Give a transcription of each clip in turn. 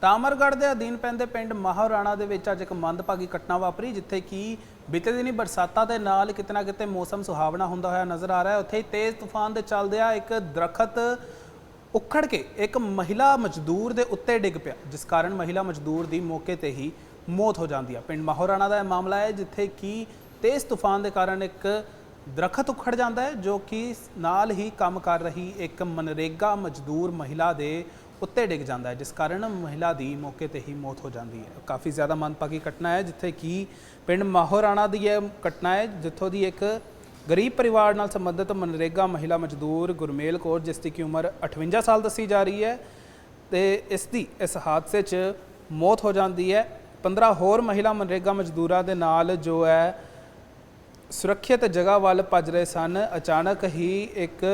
ਤਾਮਰਗੜ੍ਹ ਦੇ ਅਧੀਨ ਪੈਂਦੇ ਪਿੰਡ ਮਾਹੌਰਾਣਾ ਦੇ ਵਿੱਚ ਅੱਜ ਇੱਕ ਮੰਦਭਾਗੀ ਘਟਨਾ ਵਾਪਰੀ, ਜਿੱਥੇ ਕਿ ਬੀਤੇ ਦਿਨੀ ਬਰਸਾਤਾਂ ਦੇ ਨਾਲ ਕਿਤਨਾ ਕਿਤੇ ਮੌਸਮ ਸੁਹਾਵਣਾ ਹੁੰਦਾ ਹੋਇਆ ਨਜ਼ਰ ਆ ਰਿਹਾ ਹੈ। ਉੱਥੇ ਹੀ ਤੇਜ਼ ਤੂਫਾਨ ਦੇ ਚੱਲਦਿਆਂ ਇੱਕ ਦਰਖਤ ਉਖੜ ਕੇ ਇੱਕ ਮਹਿਲਾ ਮਜ਼ਦੂਰ ਦੇ ਉੱਤੇ ਡਿੱਗ ਪਿਆ, ਜਿਸ ਕਾਰਨ ਮਹਿਲਾ ਮਜ਼ਦੂਰ ਦੀ ਮੌਕੇ ਤੇ ਹੀ ਮੌਤ ਹੋ ਜਾਂਦੀ ਹੈ ਪਿੰਡ ਮਾਹੌਰਾਣਾ ਦਾ ਇਹ ਮਾਮਲਾ ਹੈ, ਜਿੱਥੇ ਕਿ ਤੇਜ਼ ਤੂਫਾਨ ਦੇ ਕਾਰਨ ਇੱਕ ਦਰਖਤ ਉਖੜ ਜਾਂਦਾ ਹੈ, ਜੋ ਕਿ ਨਾਲ ਹੀ ਕੰਮ ਕਰ ਰਹੀ ਇੱਕ ਮਨਰੇਗਾ ਮਜ਼ਦੂਰ ਮਹਿਲਾ ਦੇ ਉੱਤੇ ਡਿੱਗ ਜਾਂਦਾ ਹੈ, ਜਿਸ ਕਾਰਨ ਮਹਿਲਾ ਦੀ ਮੌਕੇ ਤੇ ਹੀ ਮੌਤ ਹੋ ਜਾਂਦੀ ਹੈ। ਕਾਫੀ ਜ਼ਿਆਦਾ ਮੰਦਭਾਗੀ ਘਟਨਾ ਹੈ, ਜਿੱਥੇ ਕਿ ਪਿੰਡ ਮਾਹੌਰਾਣਾ ਦੀ ਇਹ ਘਟਨਾ ਹੈ, ਜਿੱਥੋਂ ਦੀ ਇੱਕ ਗਰੀਬ ਪਰਿਵਾਰ ਨਾਲ ਸੰਬੰਧਿਤ ਮਨਰੇਗਾ ਮਹਿਲਾ ਮਜ਼ਦੂਰ ਗੁਰਮੇਲ ਕੌਰ, ਜਿਸ ਦੀ ਕਿ ਉਮਰ 58 ਸਾਲ ਦੱਸੀ ਜਾ ਰਹੀ ਹੈ, ਤੇ ਇਸ ਦੀ ਇਸ ਹਾਦਸੇ 'ਚ ਮੌਤ ਹੋ ਜਾਂਦੀ ਹੈ। 15 ਹੋਰ ਮਹਿਲਾ ਮਨਰੇਗਾ ਮਜ਼ਦੂਰਾਂ ਦੇ ਨਾਲ ਜੋ ਹੈ, ਸੁਰੱਖਿਅਤ ਜਗ੍ਹਾ ਵੱਲ ਭੱਜ ਰਹੇ ਸਨ। ਅਚਾਨਕ ਹੀ ਇੱਕ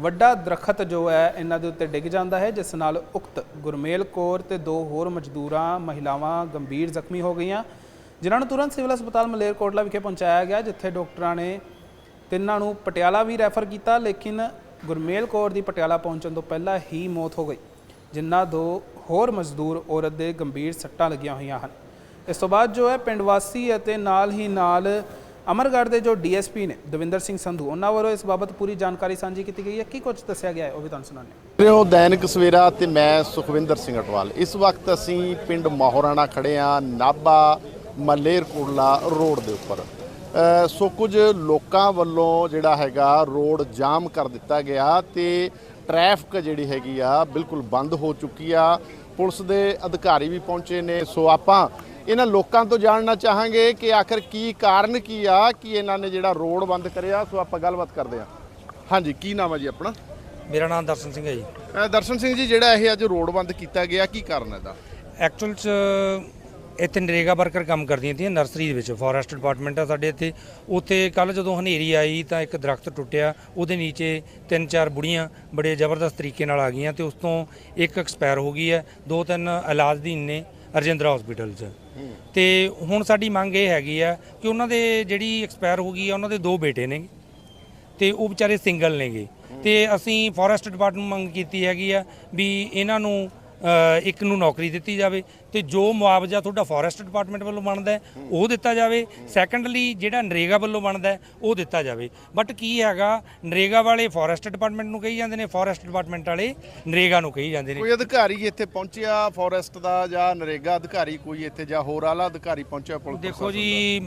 ਵੱਡਾ ਦਰਖਤ ਜੋ ਹੈ, ਇਹਨਾਂ ਦੇ ਉੱਤੇ ਡਿੱਗ ਜਾਂਦਾ ਹੈ, ਜਿਸ ਨਾਲ ਉਕਤ ਗੁਰਮੇਲ ਕੌਰ ਤੇ ਦੋ ਹੋਰ ਮਜ਼ਦੂਰਾਂ, ਮਹਿਲਾਵਾਂ ਗੰਭੀਰ ਜ਼ਖਮੀ ਹੋ ਗਈਆਂ। ਜਿਨ੍ਹਾਂ ਨੂੰ ਤੁਰੰਤ ਸਿਵਲ ਹਸਪਤਾਲ ਮਲੇਰਕੋਟਲਾ ਵਿਖੇ ਪਹੁੰਚਾਇਆ ਗਿਆ, ਜਿੱਥੇ ਡਾਕਟਰਾਂ ਨੇ ਤਿੰਨਾਂ ਨੂੰ ਪਟਿਆਲਾ ਵੀ ਰੈਫਰ ਕੀਤਾ, ਲੇਕਿਨ ਗੁਰਮੇਲ ਕੌਰ ਦੀ ਪਟਿਆਲਾ ਪਹੁੰਚਣ ਤੋਂ ਪਹਿਲਾਂ ਹੀ ਮੌਤ ਹੋ ਗਈ। ਜਿਨ੍ਹਾਂ ਦੋ ਹੋਰ ਮਜ਼ਦੂਰ ਔਰਤ ਦੇ ਗੰਭੀਰ ਸੱਟਾਂ ਲੱਗੀਆਂ ਹੋਈਆਂ ਹਨ। ਇਸ ਤੋਂ ਬਾਅਦ ਜੋ ਹੈ, ਪਿੰਡ ਵਾਸੀ ਅਤੇ ਨਾਲ ਹੀ ਨਾਲ ਅਮਰਗੜ੍ਹ ਦੇ ਜੋ ਡੀਐਸਪੀ ਨੇ, ਦਵਿੰਦਰ ਸਿੰਘ ਸੰਧੂ, ਉਹਨਾਂ ਵੱਲੋਂ ਇਸ ਬਾਬਤ ਪੂਰੀ ਜਾਣਕਾਰੀ ਸਾਂਝੀ ਕੀਤੀ ਗਈ ਹੈ। ਕੀ ਕੁਝ ਦੱਸਿਆ ਗਿਆ ਹੈ, ਉਹ ਵੀ ਤੁਹਾਨੂੰ ਸੁਣਾਉਂਦੇ ਹਾਂ। ਰਹੇ ਹੋ ਦੈਨਿਕ ਸਵੇਰਾ ਤੇ ਮੈਂ ਸੁਖਵਿੰਦਰ ਸਿੰਘ ਅਟਵਾਲ। ਇਸ ਵਕਤ ਅਸੀਂ ਪਿੰਡ ਮਾਹੌਰਾਣਾ ਖੜੇ ਆ ਨਾਭਾ ਮਲੇਰਕੋਟਲਾ ਰੋਡ ਦੇ ਉੱਪਰ। ਸੋ ਕੁਝ ਲੋਕਾਂ ਵੱਲੋਂ ਜਿਹੜਾ ਹੈਗਾ ਰੋਡ ਜਾਮ ਕਰ ਦਿੱਤਾ ਗਿਆ ਤੇ ਟ੍ਰੈਫਿਕ ਜਿਹੜੀ ਹੈਗੀ ਆ, ਬਿਲਕੁਲ ਬੰਦ ਹੋ ਚੁੱਕੀ ਆ। ਪੁਲਿਸ ਦੇ ਅਧਿਕਾਰੀ ਵੀ ਪਹੁੰਚੇ ਨੇ। ਸੋ ਆਪਾਂ ਇਹਨਾਂ ਲੋਕਾਂ ਤੋਂ ਜਾਣਨਾ ਚਾਹਾਂਗੇ ਕਿ ਆਖਰ ਕੀ ਕਾਰਨ ਕੀ ਆ ਕਿ ਇਹਨਾਂ ਨੇ ਜਿਹੜਾ ਰੋਡ ਬੰਦ ਕਰਿਆ ਸੋ ਆਪਾਂ ਗੱਲਬਾਤ ਕਰਦੇ ਆ ਹਾਂਜੀ ਕੀ ਨਾਮ ਹੈ ਜੀ ਆਪਣਾ? ਮੇਰਾ ਨਾਮ ਦਰਸ਼ਨ ਸਿੰਘ ਹੈ ਜੀ। ਅ, ਦਰਸ਼ਨ ਸਿੰਘ ਜੀ ਜਿਹੜਾ ਇਹ ਅੱਜ ਰੋਡ ਬੰਦ ਕੀਤਾ ਗਿਆ ਕੀ ਕਾਰਨ ਹੈ ਦਾ ਐਕਚੁਅਲ ਚ ਇੱਥੇ ਨਰੇਗਾ ਵਰਕਰ ਕੰਮ ਕਰਦੀਆਂ ਤੀਆਂ ਨਰਸਰੀ ਦੇ ਵਿੱਚ ਫੋਰੈਸਟ ਡਿਪਾਰਟਮੈਂਟ ਆ ਸਾਡੇ ਇੱਥੇ। ਉੱਥੇ ਕੱਲ ਜਦੋਂ ਹਨੇਰੀ ਆਈ ਤਾਂ ਇੱਕ ਦਰਖਤ ਟੁੱਟਿਆ ਉਹਦੇ ਨੀਚੇ ਤਿੰਨ ਚਾਰ ਬੁੜੀਆਂ ਬੜੇ ਜ਼ਬਰਦਸਤ ਤਰੀਕੇ ਨਾਲ ਆ ਗਈਆਂ ਤੇ ਉਸ ਤੋਂ ਇੱਕ ਐਕਸਪਾਇਰ ਹੋ ਗਈ ਹੈ ਦੋ ਤਿੰਨ ਇਲਾਜਦੀਨ ਨੇ। ਰਜਿੰਦਰਾ ਹਸਪੀਟਲ 'ਚ। ਤੇ ਹੁਣ ਸਾਡੀ ਮੰਗ ਇਹ ਹੈਗੀ ਆ ਕਿ ਉਹਨਾਂ ਦੇ ਜਿਹੜੀ ਐਕਸਪਾਇਰ ਹੋ ਗਈ ਆ ਉਹਨਾਂ ਦੇ ਦੋ ਬੇਟੇ ਨੇ। ਤੇ ਉਹ ਵਿਚਾਰੇ ਸਿੰਗਲ ਨੇਗੇ। ਤੇ ਅਸੀਂ ਫੋਰੈਸਟ ਡਿਪਾਰਟਮੈਂਟ ਮੰਗ ਕੀਤੀ ਹੈਗੀ ਆ ਵੀ ਇਹਨਾਂ ਨੂੰ ਇੱਕ ਨੂੰ ਨੌਕਰੀ ਦਿੱਤੀ ਜਾਵੇ ਤੇ ਜੋ ਮੁਆਵਜ਼ਾ ਤੁਹਾਡਾ ਫੋਰੈਸਟ ਡਿਪਾਰਟਮੈਂਟ ਵੱਲੋਂ ਬਣਦਾ ਉਹ ਦਿੱਤਾ ਜਾਵੇ। ਸੈਕੰਡਲੀ ਜਿਹੜਾ ਨਰੇਗਾ ਵੱਲੋਂ ਬਣਦਾ ਉਹ ਦਿੱਤਾ ਜਾਵੇ। ਬਟ ਕੀ ਹੈਗਾ ਨਰੇਗਾ ਵਾਲੇ ਫੋਰੈਸਟ ਡਿਪਾਰਟਮੈਂਟ ਨੂੰ ਕਹੀ ਜਾਂਦੇ ਨੇ ਫੋਰੈਸਟ ਡਿਪਾਰਟਮੈਂਟ ਵਾਲੇ ਨਰੇਗਾ ਨੂੰ ਕਹੀ ਜਾਂਦੇ ਨੇ। ਕੋਈ ਅਧਿਕਾਰੀ ਇੱਥੇ ਪਹੁੰਚਿਆ ਫੋਰੈਸਟ ਦਾ ਜਾਂ ਨਰੇਗਾ ਅਧਿਕਾਰੀ ਕੋਈ ਇੱਥੇ ਜਾਂ ਹੋਰ ਆਲਾ ਅਧਿਕਾਰੀ ਪਹੁੰਚਿਆ ਪੁਲਿਸ ਦੇਖੋ? ਜੀ